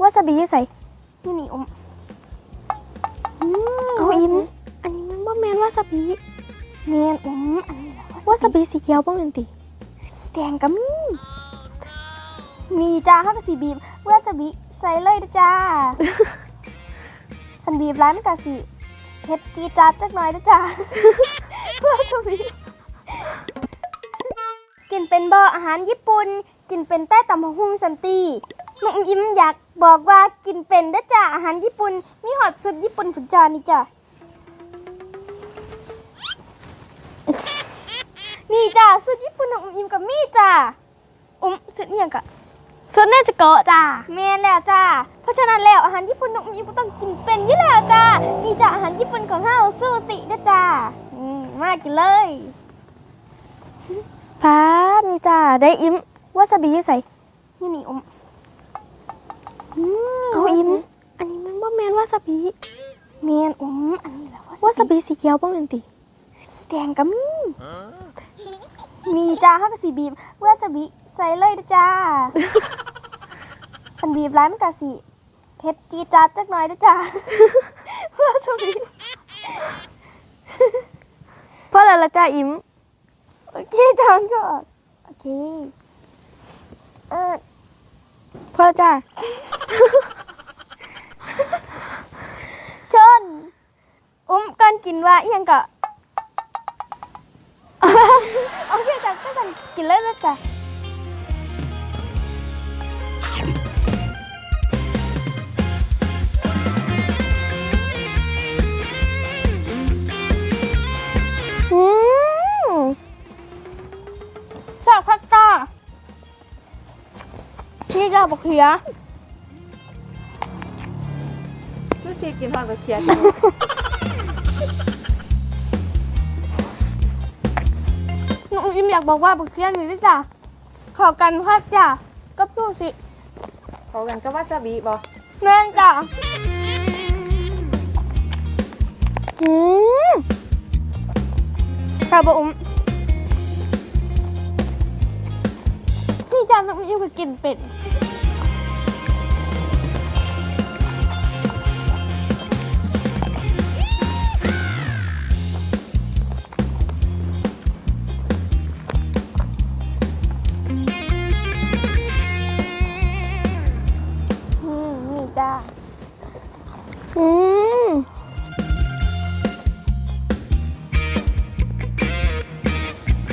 วาซาบิอยู่ใส่นี่นี่อมเอาอิมอันนี้มันบ่แมนวาซาบิแมนอมอันนี้แหละวาซาบิสีเขียวบ่แม่นติสีแดงก็มีมีจ้าข้าวสีบีบวาซาบิใส่เลยนะจ้าคันบีบร้านมันกะสิเผ็ดจีดจัดจักหน่อยนะจ้าวาซาบิกินเป็นบ่อาหารญี่ปุ่น กินเป็นแต่ตำบักหุ่งสันติ น้องยิ้มอยากบอกว่ากินเป็นเด้อจ้าอาหารญี่ปุ่นมีฮอตสุดญี่ปุ่นผุนจานี่จ้านี่จ้าสุดญี่ปุ่นของอุ้มอิมกับมี่จ้าอุ้มสุดเนี่ยงกะส่วนเนสโกะจ้าแมนแล้วจ้าเพราะฉะนั้นแล้วอาหารญี่ปุ่นของอุ้มอิมก็ต้องกินเป็นอยู่แล้วจ้านี่จ้าอาหารญี่ปุ่นของเฮาซูชินะจ้าอืมมากินเลยพานี่จ้าได้อิมวาซาบิอยู่ใส่นี่นี่อุ้ม เอาอิมอันนี้มันบ่แมนวาซาบิแมนอุ้มอันนี้แหละวาซาบิสีเขียวบ่แม่นติสีแดงก็มีมีจ้าข้าวสีบีบวาซาบิใส่เลยนะจ้าคันบีบร้านมันกะสิเผ็ดจีดจัดจักหน่อยนะจ้าวาซาบิเพราะอะไรล่ะจ้าอิมโอเคจานก่อนโอเคเออเพราะจ้า ชนอุ้มก่อนกินว่าอิหยังกะโอเคจ้ะก็กันกินเลยเลยจ้ะจากพักจ้าพี่จ้าบอกเขีย ซูชิกินทอดกระเทียมหนูอิมอยากบอกว่าบอกเขียหนูด้วยจ้ะขอกันพักจ้ะกับสู้สิเขากันก็วาซาบิบอแม่นจ้ะอืมค่ะบอกอุ้มนี่จ้าน้องอิมก็กินเป็ด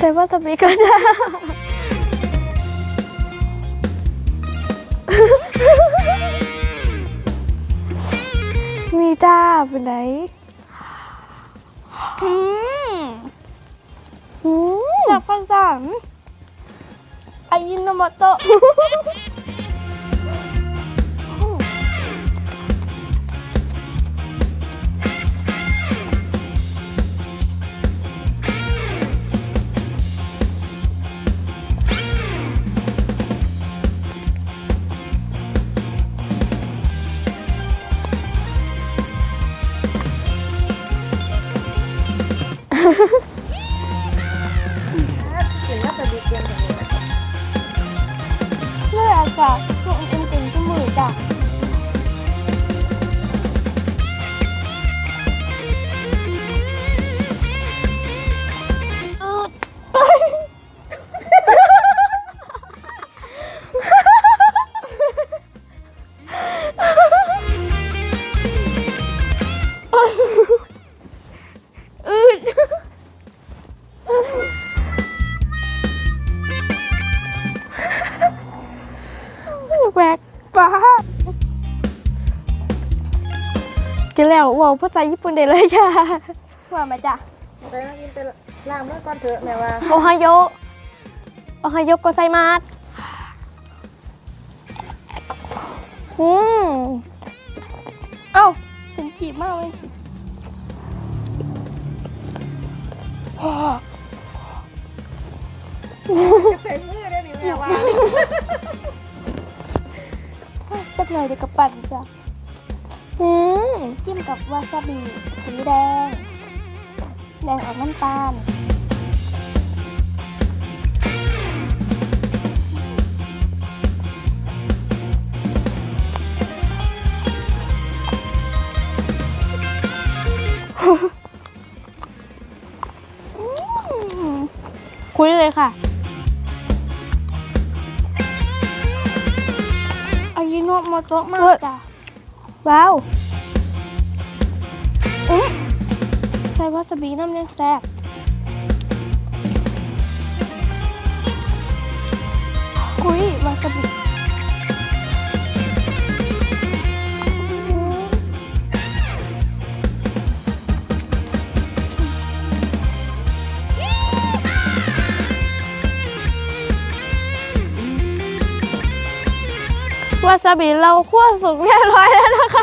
ใส่วาซาบิก็ได้นี่จ้าเป็นไหนอืมอืมอยากฟังจังอายินโนโมโตะ เตรียมกันเลยเลือกค่ะ แหวกป้ากินแล้วว้าวภาษาญี่ปุ่นได้เลยค่ะว่ามาจ้ะไปมากินไปล้างมือก่อนเถอะแม่ว่าโอไฮโยโอไฮโยโกไซมาสอืมเอ้าถึงขีดมากเลยใส่มือได้ดิแม่ว่าักหน่อยเดี๋ยวก็ปั่นจ้ะอืมจิ้มกับวาซาบิสีแดง แดงออกน้ำตาลคุยเลยค่ะ อายิโนะโมโตะมากจ้ะว้าวอื้อใส่วาซาบิน้ำยังแซ่บคุยวาซาบิ วาซาบิเราคั่วสุกเรียบร้อยแล้วนะคะ